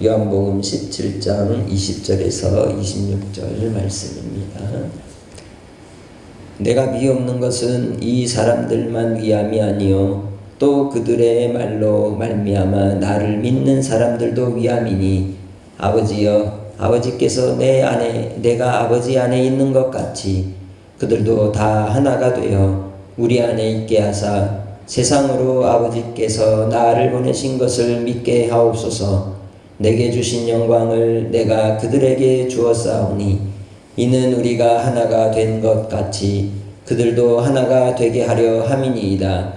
요한복음 17장 20절에서 26절 말씀입니다. 내가 미없는 것은 이 사람들만 위함이 아니요 또 그들의 말로 말미암아 나를 믿는 사람들도 위함이니 아버지여 아버지께서 내 안에 내가 아버지 안에 있는 것 같이 그들도 다 하나가 되어 우리 안에 있게 하사 세상으로 아버지께서 나를 보내신 것을 믿게 하옵소서 내게 주신 영광을 내가 그들에게 주었사오니 이는 우리가 하나가 된 것 같이 그들도 하나가 되게 하려 함이니이다.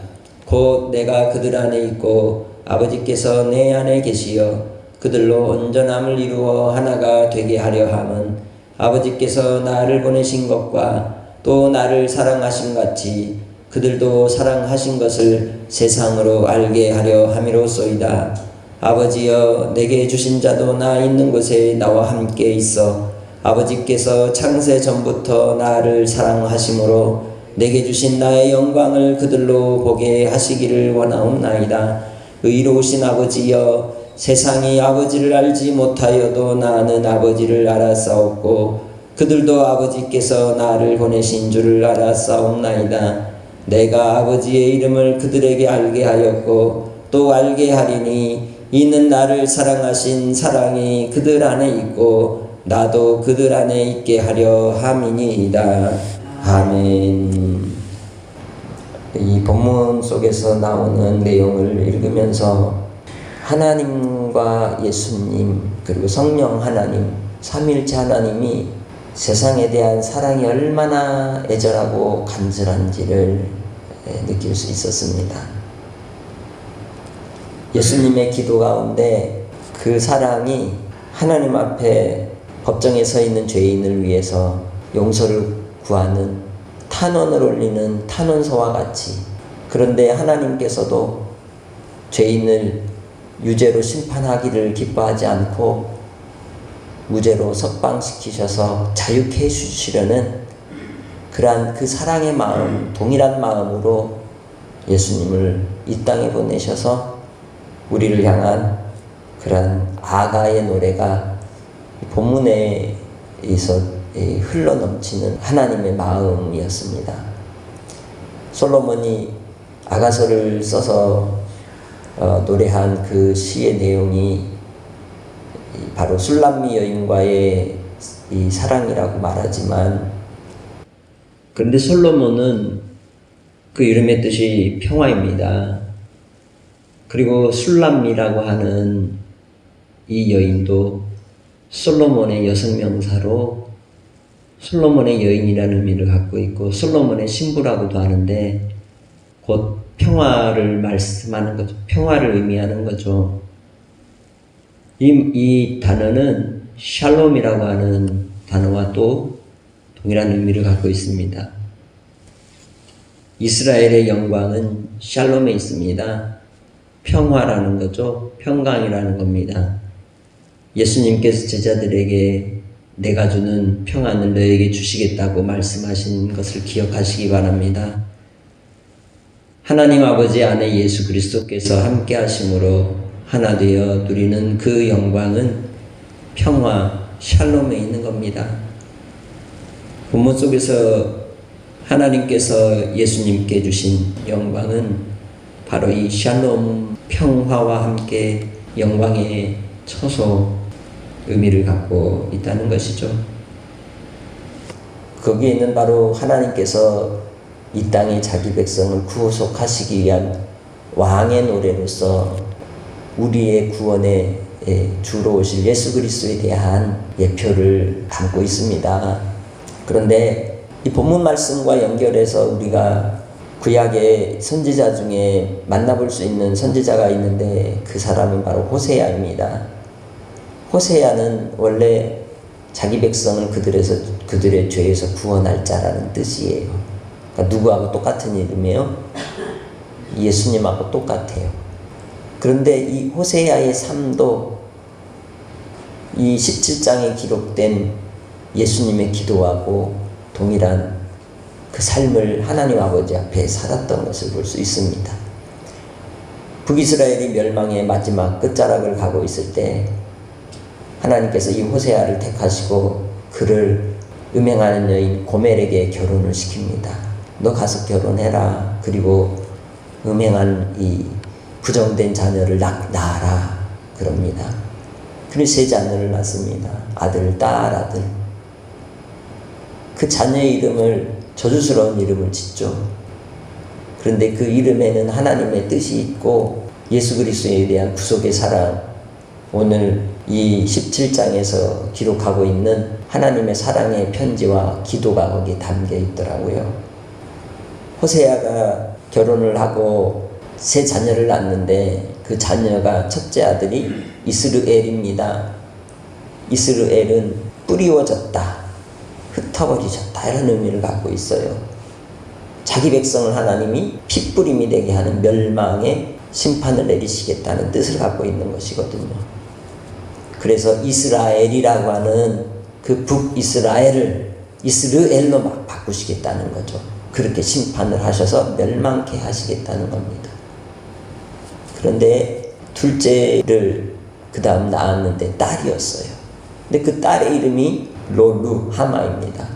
곧 내가 그들 안에 있고 아버지께서 내 안에 계시어 그들로 온전함을 이루어 하나가 되게 하려 함은 아버지께서 나를 보내신 것과 또 나를 사랑하신 같이 그들도 사랑하신 것을 세상으로 알게 하려 함이로소이다. 아버지여 내게 주신 자도 나 있는 곳에 나와 함께 있어 아버지께서 창세 전부터 나를 사랑하심으로 내게 주신 나의 영광을 그들로 보게 하시기를 원하옵나이다. 의로우신 아버지여 세상이 아버지를 알지 못하여도 나는 아버지를 알았사옵고 그들도 아버지께서 나를 보내신 줄을 알았사옵나이다. 내가 아버지의 이름을 그들에게 알게 하였고 또 알게 하리니 이는 나를 사랑하신 사랑이 그들 안에 있고 나도 그들 안에 있게 하려 함이니이다. 아멘. 이 본문 속에서 나오는 내용을 읽으면서 하나님과 예수님 그리고 성령 하나님 삼일체 하나님이 세상에 대한 사랑이 얼마나 애절하고 간절한지를 느낄 수 있었습니다. 예수님의 기도 가운데 그 사랑이 하나님 앞에 법정에 서 있는 죄인을 위해서 용서를 구하는 탄원을 올리는 탄원서와 같이 그런데 하나님께서도 죄인을 유죄로 심판하기를 기뻐하지 않고 무죄로 석방시키셔서 자유케 해주시려는 그러한 그 사랑의 마음, 동일한 마음으로 예수님을 이 땅에 보내셔서 우리를 향한 그러한 아가의 노래가 본문에 있어 흘러 넘치는 하나님의 마음이었습니다. 솔로몬이 아가서를 써서 어, 노래한 그 시의 내용이 바로 술람미 여인과의 이 사랑이라고 말하지만 그런데 솔로몬은 그 이름의 뜻이 평화입니다. 그리고 술람미라고 하는 이 여인도 솔로몬의 여성 명사로 솔로몬의 여인이라는 의미를 갖고 있고 솔로몬의 신부라고도 하는데 곧 평화를 말씀하는 거죠. 평화를 의미하는 거죠. 이, 이 단어는 샬롬이라고 하는 단어와 또 동일한 의미를 갖고 있습니다. 이스라엘의 영광은 샬롬에 있습니다. 평화라는 거죠. 평강이라는 겁니다. 예수님께서 제자들에게 내가 주는 평안을 너에게 주시겠다고 말씀하신 것을 기억하시기 바랍니다. 하나님 아버지 안에 예수 그리스도께서 함께 하심으로 하나 되어 누리는 그 영광은 평화, 샬롬에 있는 겁니다. 본문 속에서 하나님께서 예수님께 주신 영광은 바로 이 샬롬 평화와 함께 영광의 처소 의미를 갖고 있다는 것이죠. 거기에 있는 바로 하나님께서 이 땅에 자기 백성을 구속하시기 위한 왕의 노래로서 우리의 구원에 주로 오실 예수 그리스도에 대한 예표를 담고 있습니다. 그런데 이 본문 말씀과 연결해서 우리가 구약의 선지자 중에 만나볼 수 있는 선지자가 있는데 그 사람은 바로 호세아입니다. 호세아는 원래 자기 백성을 그들에서 그들의 죄에서 구원할 자라는 뜻이에요. 그러니까 누구하고 똑같은 이름이에요? 예수님하고 똑같아요. 그런데 이 호세아의 삶도 이 17장에 기록된 예수님의 기도하고 동일한 그 삶을 하나님 아버지 앞에 살았던 것을 볼 수 있습니다. 북이스라엘이 멸망의 마지막 끝자락을 가고 있을 때 하나님께서 이 호세아를 택하시고 그를 음행하는 여인 고멜에게 결혼을 시킵니다. 너 가서 결혼해라. 그리고 음행한 이 부정된 자녀를 낳, 낳아라. 그럽니다. 그래서 세 자녀를 낳습니다. 아들, 딸, 아들. 그 자녀의 이름을 저주스러운 이름을 짓죠. 그런데 그 이름에는 하나님의 뜻이 있고 예수 그리스도에 대한 구속의 사랑 오늘 이 17장에서 기록하고 있는 하나님의 사랑의 편지와 기도가 거기 담겨 있더라고요. 호세아가 결혼을 하고 세 자녀를 낳는데 그 자녀가 첫째 아들이 이스르엘입니다. 이스르엘은 뿌리워졌다, 흩어버리셨다 이런 의미를 갖고 있어요. 자기 백성을 하나님이 핏부림이 되게 하는 멸망의 심판을 내리시겠다는 뜻을 갖고 있는 것이거든요. 그래서 이스라엘이라고 하는 그 북이스라엘을 이스르엘로 막 바꾸시겠다는 거죠. 그렇게 심판을 하셔서 멸망케 하시겠다는 겁니다. 그런데 둘째를 그 다음 낳았는데 딸이었어요. 근데 그 딸의 이름이 로루하마입니다.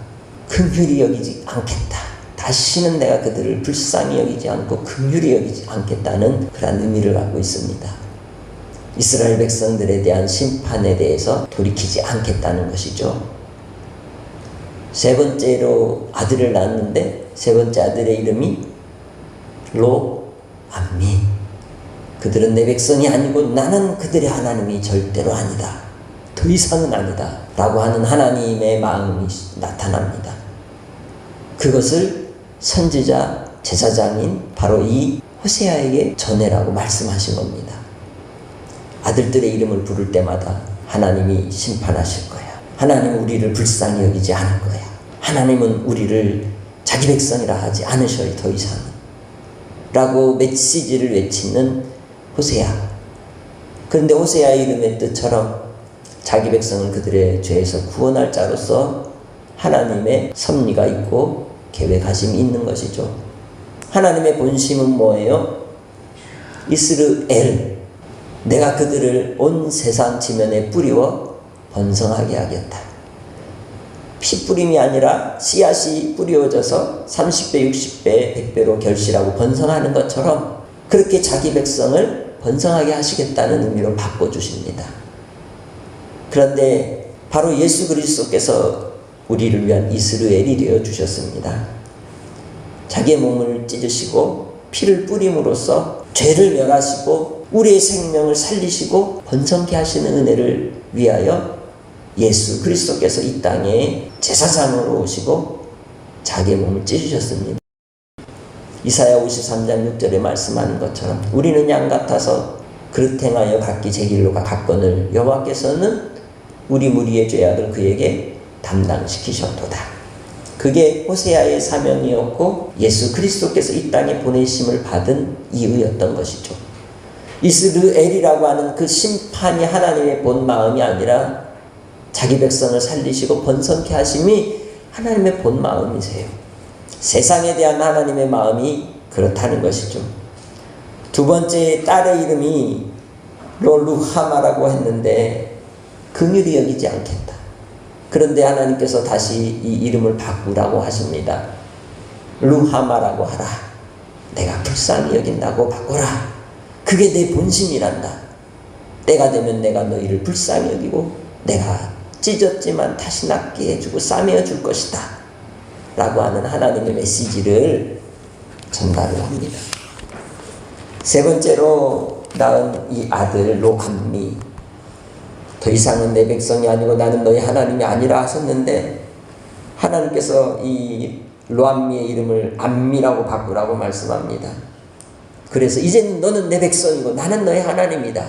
긍휼히 여기지 않겠다. 다시는 내가 그들을 불쌍히 여기지 않고 긍휼히 여기지 않겠다는 그런 의미를 갖고 있습니다. 이스라엘 백성들에 대한 심판에 대해서 돌이키지 않겠다는 것이죠. 세 번째로 아들을 낳았는데 세 번째 아들의 이름이 로암미. 그들은 내 백성이 아니고 나는 그들의 하나님이 절대로 아니다. 더 이상은 아니다. 라고 하는 하나님의 마음이 나타납니다. 그것을 선지자 제사장인 바로 이 호세아에게 전해라고 말씀하신 겁니다. 아들들의 이름을 부를 때마다 하나님이 심판하실 거야. 하나님은 우리를 불쌍히 여기지 않을 거야. 하나님은 우리를 자기 백성이라 하지 않으셔요, 더 이상은. 라고 메시지를 외치는 호세아. 그런데 호세아의 이름의 뜻처럼 자기 백성을 그들의 죄에서 구원할 자로서 하나님의 섭리가 있고 계획하심이 있는 것이죠. 하나님의 본심은 뭐예요? 이스르엘. 내가 그들을 온 세상 지면에 뿌리워 번성하게 하겠다. 피 뿌림이 아니라 씨앗이 뿌려져서 30배, 60배, 100배로 결실하고 번성하는 것처럼 그렇게 자기 백성을 번성하게 하시겠다는 의미로 바꿔주십니다. 그런데 바로 예수 그리스도께서 우리를 위한 이스라엘이 되어 주셨습니다. 자기의 몸을 찢으시고 피를 뿌림으로써 죄를 멸하시고 우리의 생명을 살리시고 번성케 하시는 은혜를 위하여 예수 그리스도께서 이 땅에 제사장으로 오시고 자기의 몸을 찢으셨습니다. 이사야 53장 6절에 말씀하는 것처럼 우리는 양 같아서 그릇 행하여 각기 제 길로 갔거늘 여호와께서는 우리 무리의 죄악을 그에게 담당시키셨도다. 그게 호세아의 사명이었고 예수 그리스도께서 이 땅에 보내심을 받은 이유였던 것이죠. 이스르엘이라고 하는 그 심판이 하나님의 본 마음이 아니라 자기 백성을 살리시고 번성케 하심이 하나님의 본 마음이세요. 세상에 대한 하나님의 마음이 그렇다는 것이죠. 두 번째 딸의 이름이 롤루하마라고 했는데 긍휼히 여기지 않겠다. 그런데 하나님께서 다시 이 이름을 바꾸라고 하십니다. 루하마라고 하라. 내가 불쌍히 여긴다고 바꾸라. 그게 내 본심이란다. 때가 되면 내가 너희를 불쌍히 여기고 내가 찢었지만 다시 낫게 해주고 싸매어 줄 것이다. 라고 하는 하나님의 메시지를 전달을 합니다. 세 번째로 낳은 이 아들 로암미 더 이상은 내 백성이 아니고 나는 너희 하나님이 아니라 하셨는데 하나님께서 이 로암미의 이름을 암미라고 바꾸라고 말씀합니다. 그래서 이제는 너는 내 백성이고 나는 너의 하나님이다.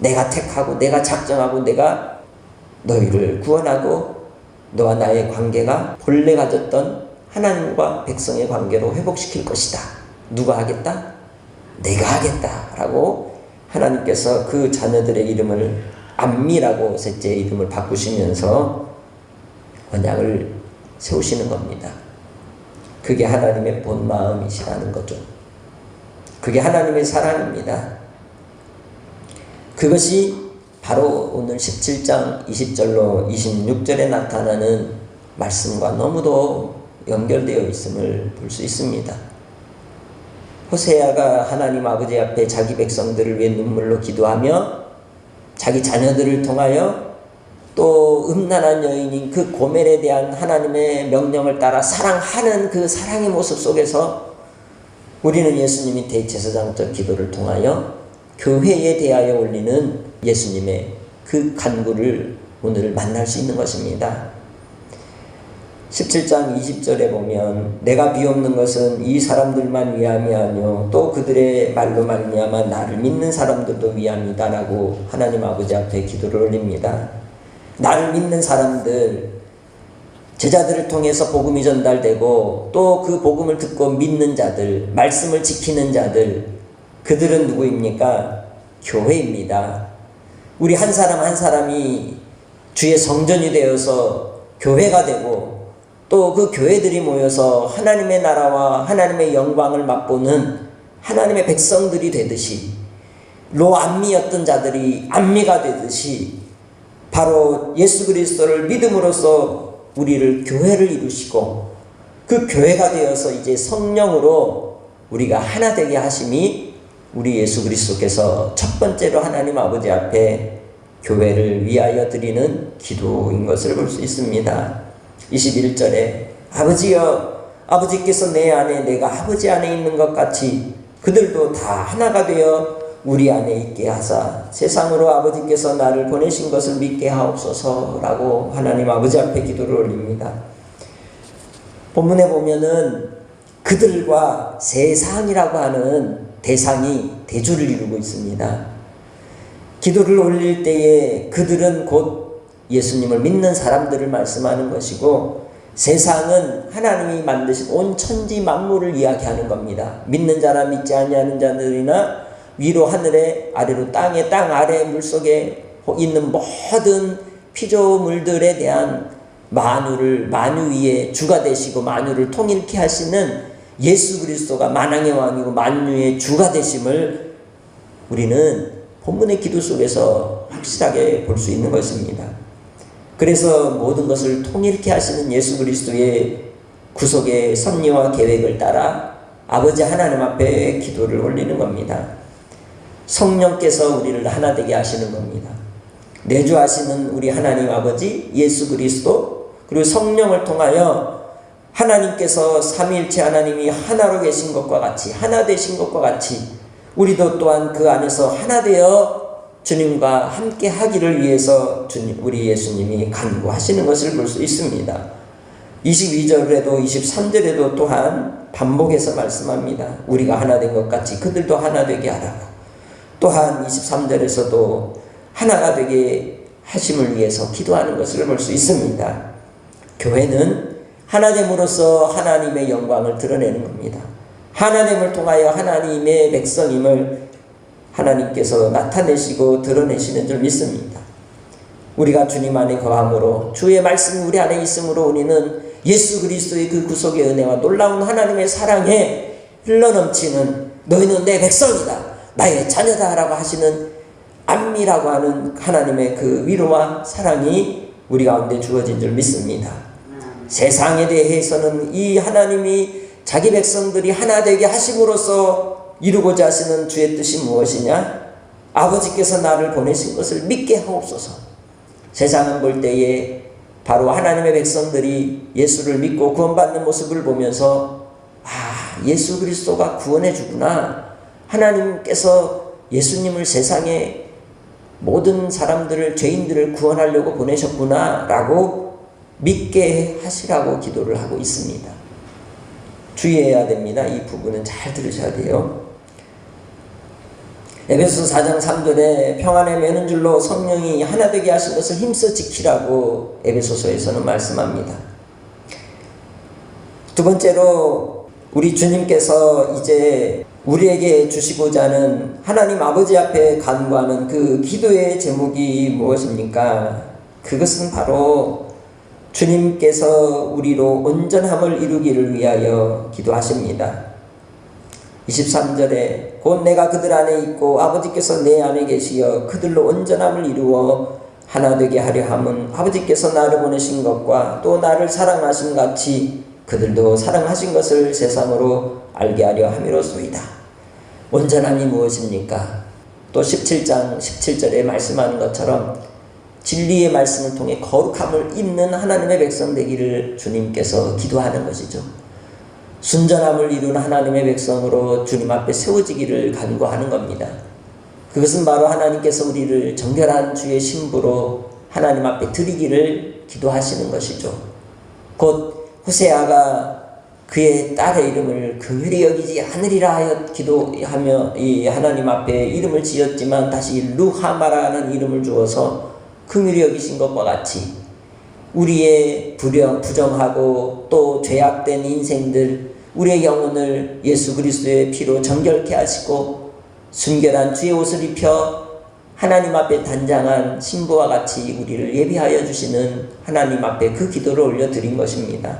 내가 택하고 내가 작정하고 내가 너희를 구원하고 너와 나의 관계가 본래 가졌던 하나님과 백성의 관계로 회복시킬 것이다. 누가 하겠다? 내가 하겠다. 라고 하나님께서 그 자녀들의 이름을 암미라고 셋째 이름을 바꾸시면서 언약을 세우시는 겁니다. 그게 하나님의 본 마음이시라는 거죠. 그게 하나님의 사랑입니다. 그것이 바로 오늘 17장 20절로 26절에 나타나는 말씀과 너무도 연결되어 있음을 볼 수 있습니다. 호세아가 하나님 아버지 앞에 자기 백성들을 위해 눈물로 기도하며 자기 자녀들을 통하여 또 음란한 여인인 그 고멜에 대한 하나님의 명령을 따라 사랑하는 그 사랑의 모습 속에서 우리는 예수님이 대제사장적 기도를 통하여 교회에 대하여 올리는 예수님의 그 간구를 오늘 만날 수 있는 것입니다. 17장 20절에 보면 내가 비옵는 것은 이 사람들만 위함이 아니요 또 그들의 말로 말미암아 나를 믿는 사람들도 위함이다라고 하나님 아버지 앞에 기도를 올립니다. 나를 믿는 사람들 제자들을 통해서 복음이 전달되고 또 그 복음을 듣고 믿는 자들 말씀을 지키는 자들 그들은 누구입니까? 교회입니다. 우리 한 사람 한 사람이 주의 성전이 되어서 교회가 되고 또 그 교회들이 모여서 하나님의 나라와 하나님의 영광을 맛보는 하나님의 백성들이 되듯이 로안미였던 자들이 안미가 되듯이 바로 예수 그리스도를 믿음으로써 우리를 교회를 이루시고 그 교회가 되어서 이제 성령으로 우리가 하나 되게 하심이 우리 예수 그리스도께서 첫 번째로 하나님 아버지 앞에 교회를 위하여 드리는 기도인 것을 볼 수 있습니다. 21절에 아버지여 아버지께서 내 안에 내가 아버지 안에 있는 것 같이 그들도 다 하나가 되어 우리 안에 있게 하사 세상으로 아버지께서 나를 보내신 것을 믿게 하옵소서라고 하나님 아버지 앞에 기도를 올립니다. 본문에 보면은 그들과 세상이라고 하는 대상이 대주를 이루고 있습니다. 기도를 올릴 때에 그들은 곧 예수님을 믿는 사람들을 말씀하는 것이고 세상은 하나님이 만드신 온 천지 만물을 이야기하는 겁니다. 믿는 자나 믿지 아니하는 자들이나 위로 하늘에 아래로 땅에 땅 아래 물속에 있는 모든 피조물들에 대한 만유를 만유 위에 주가 되시고 만유를 통일케 하시는 예수 그리스도가 만왕의 왕이고 만유의 주가 되심을 우리는 본문의 기도 속에서 확실하게 볼 수 있는 것입니다. 그래서 모든 것을 통일케 하시는 예수 그리스도의 구속의 섭리와 계획을 따라 아버지 하나님 앞에 기도를 올리는 겁니다. 성령께서 우리를 하나 되게 하시는 겁니다. 내주하시는 우리 하나님 아버지 예수 그리스도 그리고 성령을 통하여 하나님께서 삼위일체 하나님이 하나로 계신 것과 같이 하나 되신 것과 같이 우리도 또한 그 안에서 하나 되어 주님과 함께 하기를 위해서 주님 우리 예수님이 간구하시는 것을 볼 수 있습니다. 22절에도 23절에도 또한 반복해서 말씀합니다. 우리가 하나 된 것 같이 그들도 하나 되게 하라고. 또한 23절에서도 하나가 되게 하심을 위해서 기도하는 것을 볼 수 있습니다. 교회는 하나됨으로써 하나님의 영광을 드러내는 겁니다. 하나됨을 통하여 하나님의 백성임을 하나님께서 나타내시고 드러내시는 줄 믿습니다. 우리가 주님 안에 거함으로 주의 말씀이 우리 안에 있으므로 우리는 예수 그리스도의 그 구속의 은혜와 놀라운 하나님의 사랑에 흘러넘치는 너희는 내 백성이다. 나의 자녀다 라고 하시는 안미라고 하는 하나님의 그 위로와 사랑이 우리 가운데 주어진 줄 믿습니다. 세상에 대해서는 이 하나님이 자기 백성들이 하나 되게 하심으로써 이루고자 하시는 주의 뜻이 무엇이냐? 아버지께서 나를 보내신 것을 믿게 하옵소서. 세상은 볼 때에 바로 하나님의 백성들이 예수를 믿고 구원받는 모습을 보면서 아, 예수 그리스도가 구원해 주구나. 하나님께서 예수님을 세상에 모든 사람들을 죄인들을 구원하려고 보내셨구나라고 믿게 하시라고 기도를 하고 있습니다. 주의해야 됩니다. 이 부분은 잘 들으셔야 돼요. 에베소 4장 3절에 평안에 매는 줄로 성령이 하나 되게 하신 것을 힘써 지키라고 에베소서에서는 말씀합니다. 두 번째로 우리 주님께서 이제 우리에게 주시고자 하는 하나님 아버지 앞에 간구하는 그 기도의 제목이 무엇입니까? 그것은 바로 주님께서 우리로 온전함을 이루기를 위하여 기도하십니다. 23절에 곧 내가 그들 안에 있고 아버지께서 내 안에 계시어 그들로 온전함을 이루어 하나 되게 하려 함은 아버지께서 나를 보내신 것과 또 나를 사랑하신 같이 그들도 사랑하신 것을 세상으로 알게 하려 함이로소이다. 온전함이 무엇입니까? 또 17장 17절에 말씀하는 것처럼 진리의 말씀을 통해 거룩함을 입는 하나님의 백성 되기를 주님께서 기도하는 것이죠. 순전함을 이룬 하나님의 백성으로 주님 앞에 세워지기를 간구하는 겁니다. 그것은 바로 하나님께서 우리를 정결한 주의 신부로 하나님 앞에 드리기를 기도하시는 것이죠. 곧 호세아가 그의 딸의 이름을 긍휼히 여기지 않으리라 하여 기도하며 이 하나님 앞에 이름을 지었지만 다시 루하마라는 이름을 주어서 긍휼히 여기신 것과 같이 우리의 불영, 부정하고 또 죄악된 인생들, 우리의 영혼을 예수 그리스도의 피로 정결케 하시고 순결한 주의 옷을 입혀 하나님 앞에 단장한 신부와 같이 우리를 예비하여 주시는 하나님 앞에 그 기도를 올려드린 것입니다.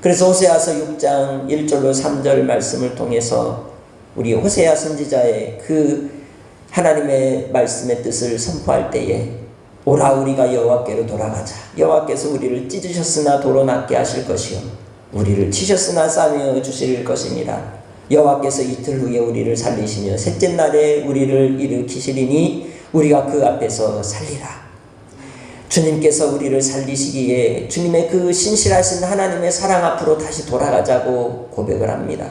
그래서 호세아서 6장 1절로 3절 말씀을 통해서 우리 호세아 선지자의 그 하나님의 말씀의 뜻을 선포할 때에 오라 우리가 여호와께로 돌아가자. 여호와께서 우리를 찢으셨으나 도로 낫게 하실 것이요 우리를 치셨으나 싸매어 주실 것입니다. 여호와께서 이틀 후에 우리를 살리시며 셋째 날에 우리를 일으키시리니 우리가 그 앞에서 살리라. 주님께서 우리를 살리시기에 주님의 그 신실하신 하나님의 사랑 앞으로 다시 돌아가자고 고백을 합니다.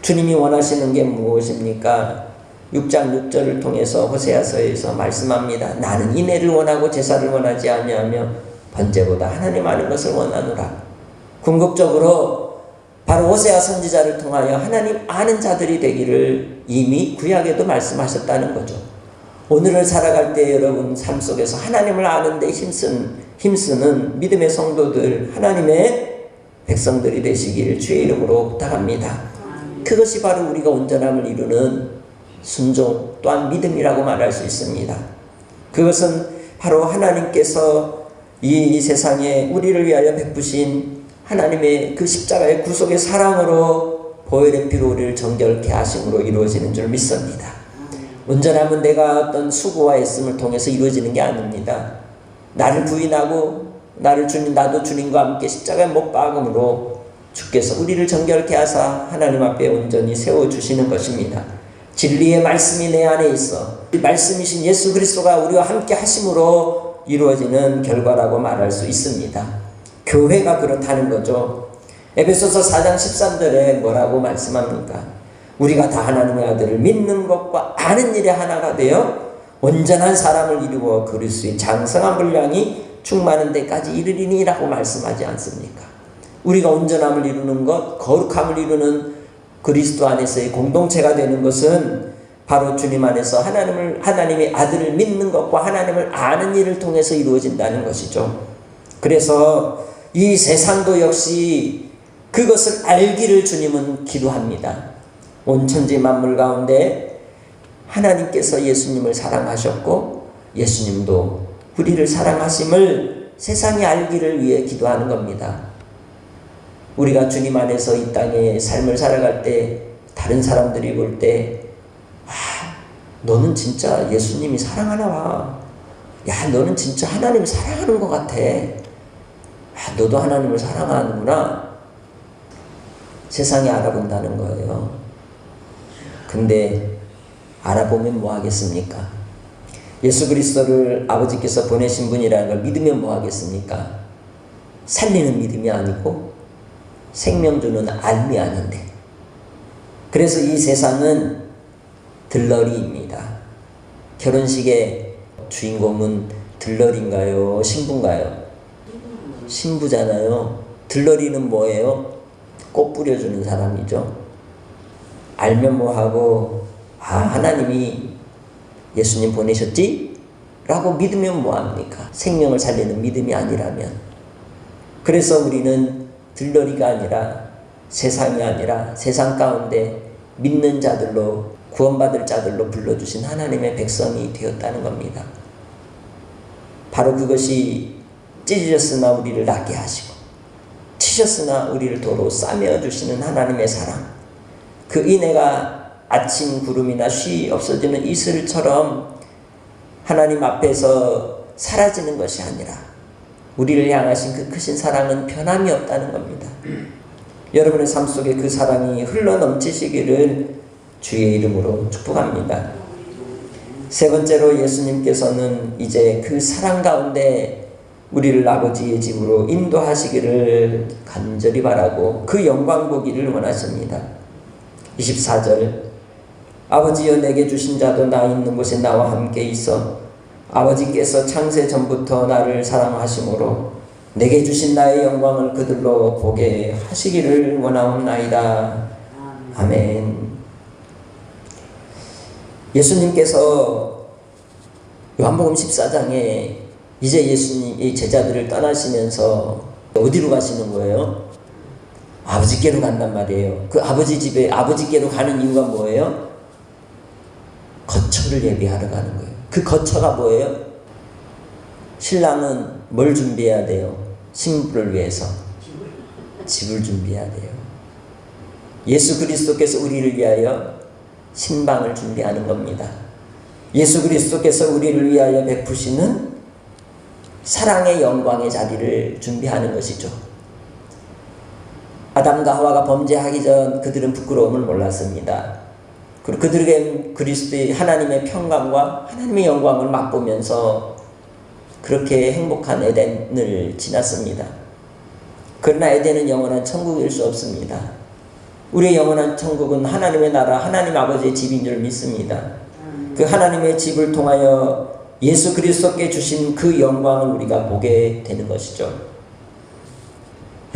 주님이 원하시는 게 무엇입니까? 6장 6절을 통해서 호세아서에서 말씀합니다. 나는 인애를 원하고 제사를 원하지 아니하며 번제보다 하나님 아는 것을 원하노라. 궁극적으로 바로 호세아 선지자를 통하여 하나님 아는 자들이 되기를 이미 구약에도 말씀하셨다는 거죠. 오늘을 살아갈 때 여러분 삶 속에서 하나님을 아는데 힘쓴 힘쓰는 믿음의 성도들 하나님의 백성들이 되시기를 주의 이름으로 부탁합니다. 그것이 바로 우리가 온전함을 이루는 순종 또한 믿음이라고 말할 수 있습니다. 그것은 바로 하나님께서 이 세상에 우리를 위하여 베푸신 하나님의 그 십자가의 구속의 사랑으로 보혈의 피로 우리를 정결케 하심으로 이루어지는 줄 믿습니다. 온전함은 내가 어떤 수고와 애씀을 통해서 이루어지는 게 아닙니다. 나를 부인하고 나를 주님 나도 주님과 함께 십자가에 못 박음으로 주께서 우리를 정결케 하사 하나님 앞에 온전히 세워 주시는 것입니다. 진리의 말씀이 내 안에 있어 말씀이신 예수 그리스도가 우리와 함께 하심으로 이루어지는 결과라고 말할 수 있습니다. 교회가 그렇다는 거죠. 에베소서 4장 13절에 뭐라고 말씀합니까? 우리가 다 하나님의 아들을 믿는 것과 아는 일에 하나가 되어 온전한 사람을 이루어 그리스도의 장성한 분량이 충만한 데까지 이르리니라고 말씀하지 않습니까? 우리가 온전함을 이루는 것, 거룩함을 이루는 그리스도 안에서의 공동체가 되는 것은 바로 주님 안에서 하나님을 하나님의 아들을 믿는 것과 하나님을 아는 일을 통해서 이루어진다는 것이죠. 그래서 이 세상도 역시 그것을 알기를 주님은 기도합니다. 온 천지 만물 가운데 하나님께서 예수님을 사랑하셨고 예수님도 우리를 사랑하심을 세상이 알기를 위해 기도하는 겁니다. 우리가 주님 안에서 이 땅에 삶을 살아갈 때 다른 사람들이 볼 때, 아, 너는 진짜 예수님이 사랑하나 봐. 야, 너는 진짜 하나님을 사랑하는 것 같아. 아, 너도 하나님을 사랑하는구나. 세상이 알아본다는 거예요. 근데 알아보면 뭐 하겠습니까? 예수 그리스도를 아버지께서 보내신 분이라는 걸 믿으면 뭐 하겠습니까? 살리는 믿음이 아니고 생명 주는 알미 아닌데. 그래서 이 세상은 들러리입니다. 결혼식의 주인공은 들러리인가요? 신부인가요? 신부잖아요. 들러리는 뭐예요? 꽃 뿌려주는 사람이죠. 알면 뭐하고, 아, 하나님이 예수님 보내셨지? 라고 믿으면 뭐합니까? 생명을 살리는 믿음이 아니라면. 그래서 우리는 들러리가 아니라 세상이 아니라 세상 가운데 믿는 자들로 구원받을 자들로 불러주신 하나님의 백성이 되었다는 겁니다. 바로 그것이 찢으셨으나 우리를 낫게 하시고 치셨으나 우리를 도로 싸매어 주시는 하나님의 사랑 그 인해가 아침 구름이나 쉬 없어지는 이슬처럼 하나님 앞에서 사라지는 것이 아니라 우리를 향하신 그 크신 사랑은 변함이 없다는 겁니다. 여러분의 삶 속에 그 사랑이 흘러 넘치시기를 주의 이름으로 축복합니다. 세 번째로 예수님께서는 이제 그 사랑 가운데 우리를 아버지의 집으로 인도하시기를 간절히 바라고 그 영광 보기를 원하십니다. 24절 아버지여 내게 주신 자도 나 있는 곳에 나와 함께 있어 아버지께서 창세 전부터 나를 사랑하심으로 내게 주신 나의 영광을 그들로 보게 하시기를 원하옵나이다. 아멘. 예수님께서 요한복음 14장에 이제 예수님이 제자들을 떠나시면서 어디로 가시는 거예요? 아버지께로 간단 말이에요. 그 아버지 집에 아버지께로 가는 이유가 뭐예요? 거처를 예비하러 가는 거예요. 그 거처가 뭐예요? 신랑은 뭘 준비해야 돼요? 신부를 위해서 집을 준비해야 돼요. 예수 그리스도께서 우리를 위하여 신방을 준비하는 겁니다. 예수 그리스도께서 우리를 위하여 베푸시는 사랑의 영광의 자리를 준비하는 것이죠. 아담과 하와가 범죄하기 전 그들은 부끄러움을 몰랐습니다. 그리고 그들에게 그리스도의 하나님의 평강과 하나님의 영광을 맛보면서 그렇게 행복한 에덴을 지났습니다. 그러나 에덴은 영원한 천국일 수 없습니다. 우리의 영원한 천국은 하나님의 나라, 하나님 아버지의 집인 줄 믿습니다. 그 하나님의 집을 통하여 예수 그리스도께 주신 그 영광을 우리가 보게 되는 것이죠.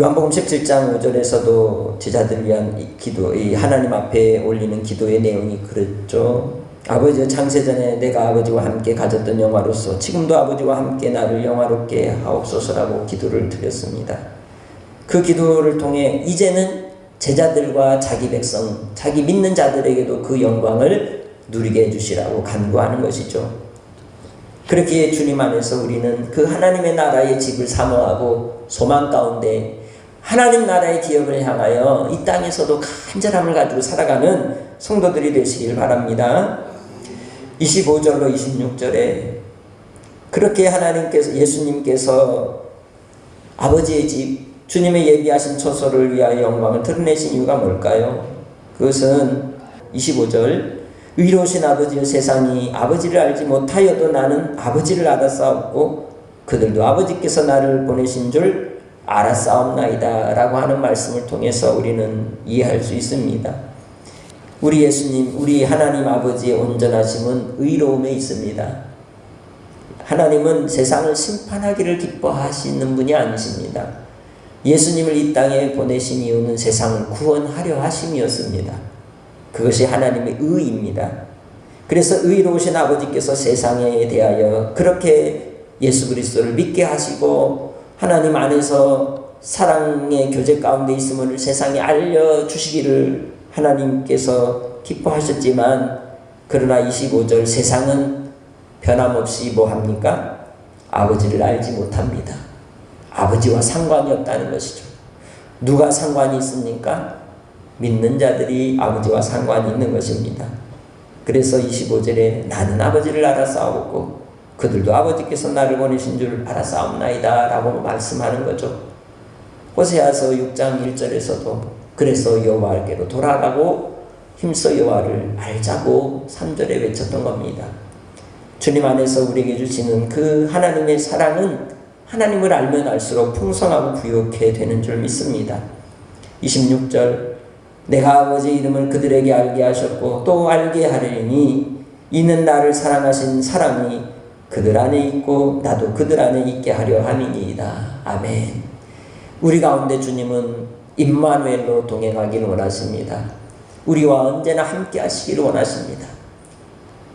요한복음 17장 5절에서도 제자들을 위한 이 기도, 이 하나님 앞에 올리는 기도의 내용이 그랬죠. 아버지 창세전에 내가 아버지와 함께 가졌던 영화로서 지금도 아버지와 함께 나를 영화롭게 하옵소서라고 기도를 드렸습니다. 그 기도를 통해 이제는 제자들과 자기 백성, 자기 믿는 자들에게도 그 영광을 누리게 해주시라고 간구하는 것이죠. 그렇기에 주님 안에서 우리는 그 하나님의 나라의 집을 사모하고 소망 가운데 하나님 나라의 기업을 향하여 이 땅에서도 간절함을 가지고 살아가는 성도들이 되시길 바랍니다. 25절로 26절에 그렇게 하나님께서 예수님께서 아버지의 집 주님의 예비하신 처소를 위하여 영광을 드러내신 이유가 뭘까요? 그것은 25절 의로우신 아버지여 세상이 아버지를 알지 못하여도 나는 아버지를 알았사옵고 그들도 아버지께서 나를 보내신 줄 알았사옵나이다 라고 하는 말씀을 통해서 우리는 이해할 수 있습니다. 우리 예수님, 우리 하나님 아버지의 온전하심은 의로움에 있습니다. 하나님은 세상을 심판하기를 기뻐하시는 분이 아니십니다. 예수님을 이 땅에 보내신 이유는 세상을 구원하려 하심이었습니다. 그것이 하나님의 의입니다. 그래서 의로우신 아버지께서 세상에 대하여 그렇게 예수 그리스도를 믿게 하시고 하나님 안에서 사랑의 교제 가운데 있음을 세상에 알려주시기를 하나님께서 기뻐하셨지만 그러나 25절 세상은 변함없이 뭐 합니까? 아버지를 알지 못합니다. 아버지와 상관이 없다는 것이죠. 누가 상관이 있습니까? 믿는 자들이 아버지와 상관이 있는 것입니다. 그래서 25절에 나는 아버지를 알아 싸웠고 그들도 아버지께서 나를 보내신 줄 알아 싸움나이다 라고 말씀하는 거죠. 호세아서 6장 1절에서도 그래서 여호와께로 돌아가고 힘써 여호와를 알자고 3절에 외쳤던 겁니다. 주님 안에서 우리에게 주시는 그 하나님의 사랑은 하나님을 알면 알수록 풍성하고 부욕해 되는 줄 믿습니다. 26절 내가 아버지 이름을 그들에게 알게 하셨고 또 알게 하리니 이는 나를 사랑하신 사랑이 그들 안에 있고 나도 그들 안에 있게 하려 함이니이다. 아멘. 우리 가운데 주님은 임마누엘로 동행하기를 원하십니다. 우리와 언제나 함께 하시기를 원하십니다.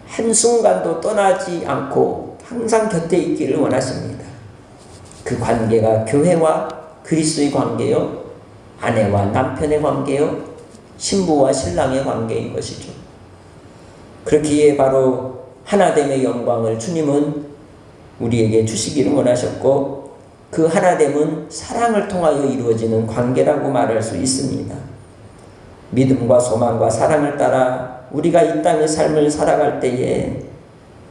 한순간도 떠나지 않고 항상 곁에 있기를 원하십니다. 그 관계가 교회와 그리스도의 관계요, 아내와 남편의 관계요, 신부와 신랑의 관계인 것이죠. 그렇기에 바로 하나됨의 영광을 주님은 우리에게 주시기를 원하셨고 그 하나됨은 사랑을 통하여 이루어지는 관계라고 말할 수 있습니다. 믿음과 소망과 사랑을 따라 우리가 이 땅의 삶을 살아갈 때에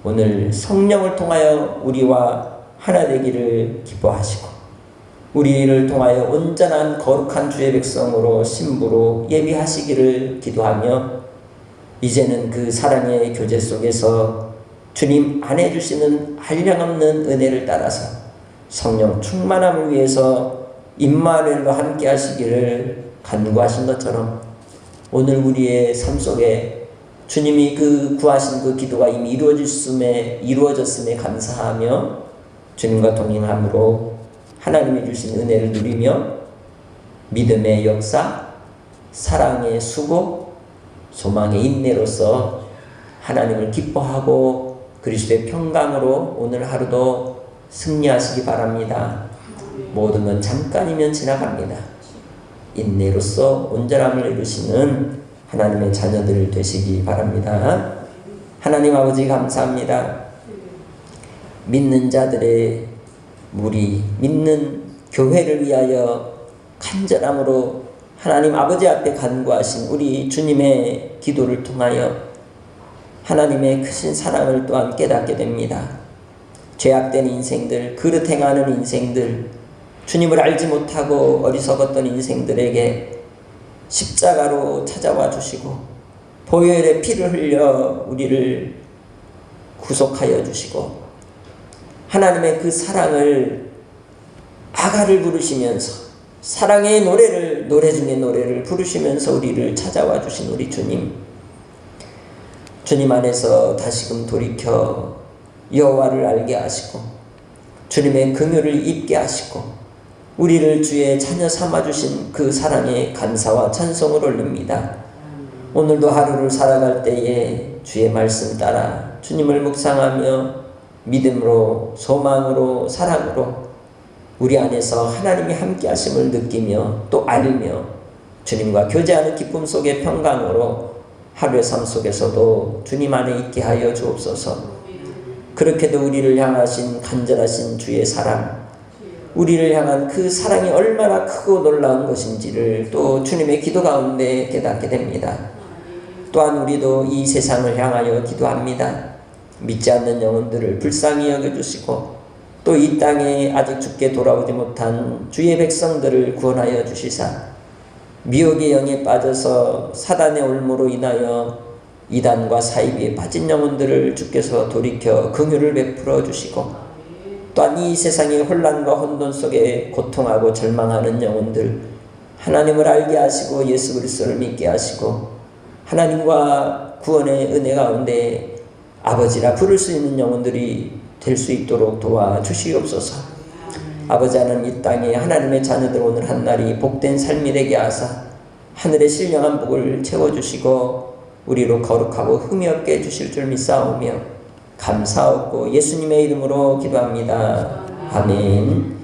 오늘 성령을 통하여 우리와 하나 되기를 기뻐하시고 우리를 통하여 온전한 거룩한 주의 백성으로 신부로 예비하시기를 기도하며 이제는 그 사랑의 교제 속에서 주님 안에 주시는 한량없는 은혜를 따라서 성령 충만함을 위해서 임마누엘로 함께 하시기를 간구하신 것처럼 오늘 우리의 삶 속에 주님이 그 구하신 그 기도가 이미 이루어졌음에 이루어졌음에 감사하며 주님과 동행함으로 하나님이 주신 은혜를 누리며 믿음의 역사, 사랑의 수고, 소망의 인내로서 하나님을 기뻐하고 그리스도의 평강으로 오늘 하루도 승리하시기 바랍니다. 모든 건 잠깐이면 지나갑니다. 인내로서 온전함을 이루시는 하나님의 자녀들 되시기 바랍니다. 하나님 아버지 감사합니다. 믿는 자들의 무리, 믿는 교회를 위하여 간절함으로 하나님 아버지 앞에 간구하신 우리 주님의 기도를 통하여 하나님의 크신 사랑을 또한 깨닫게 됩니다. 죄악된 인생들, 그릇 행하는 인생들, 주님을 알지 못하고 어리석었던 인생들에게 십자가로 찾아와 주시고 보혈의 피를 흘려 우리를 구속하여 주시고 하나님의 그 사랑을 아가를 부르시면서 사랑의 노래를 노래 중에 노래를 부르시면서 우리를 찾아와 주신 우리 주님 주님 안에서 다시금 돌이켜 여호와를 알게 하시고 주님의 긍휼을 입게 하시고 우리를 주의 자녀 삼아 주신 그 사랑에 감사와 찬송을 올립니다. 오늘도 하루를 살아갈 때에 주의 말씀 따라 주님을 묵상하며 믿음으로 소망으로 사랑으로 우리 안에서 하나님이 함께 하심을 느끼며 또 알며 주님과 교제하는 기쁨 속의 평강으로 하루의 삶 속에서도 주님 안에 있게 하여 주옵소서. 그렇게도 우리를 향하신 간절하신 주의 사랑, 우리를 향한 그 사랑이 얼마나 크고 놀라운 것인지를 또 주님의 기도 가운데 깨닫게 됩니다. 또한 우리도 이 세상을 향하여 기도합니다. 믿지 않는 영혼들을 불쌍히 여겨주시고 또 이 땅에 아직 죽게 돌아오지 못한 주의 백성들을 구원하여 주시사 미혹의 영에 빠져서 사단의 올무로 인하여 이단과 사이비에 빠진 영혼들을 주께서 돌이켜 긍휼을 베풀어 주시고 또한 이 세상의 혼란과 혼돈 속에 고통하고 절망하는 영혼들 하나님을 알게 하시고 예수 그리스도를 믿게 하시고 하나님과 구원의 은혜 가운데 아버지라 부를 수 있는 영혼들이 될 수 있도록 도와주시옵소서. 아버지 하는 이 땅에 하나님의 자녀들 오늘 한날이 복된 삶이 되게 하사 하늘의 신령한 복을 채워주시고 우리로 거룩하고 흠이 없게 해주실 줄 믿사오며 감사하고 예수님의 이름으로 기도합니다. 아멘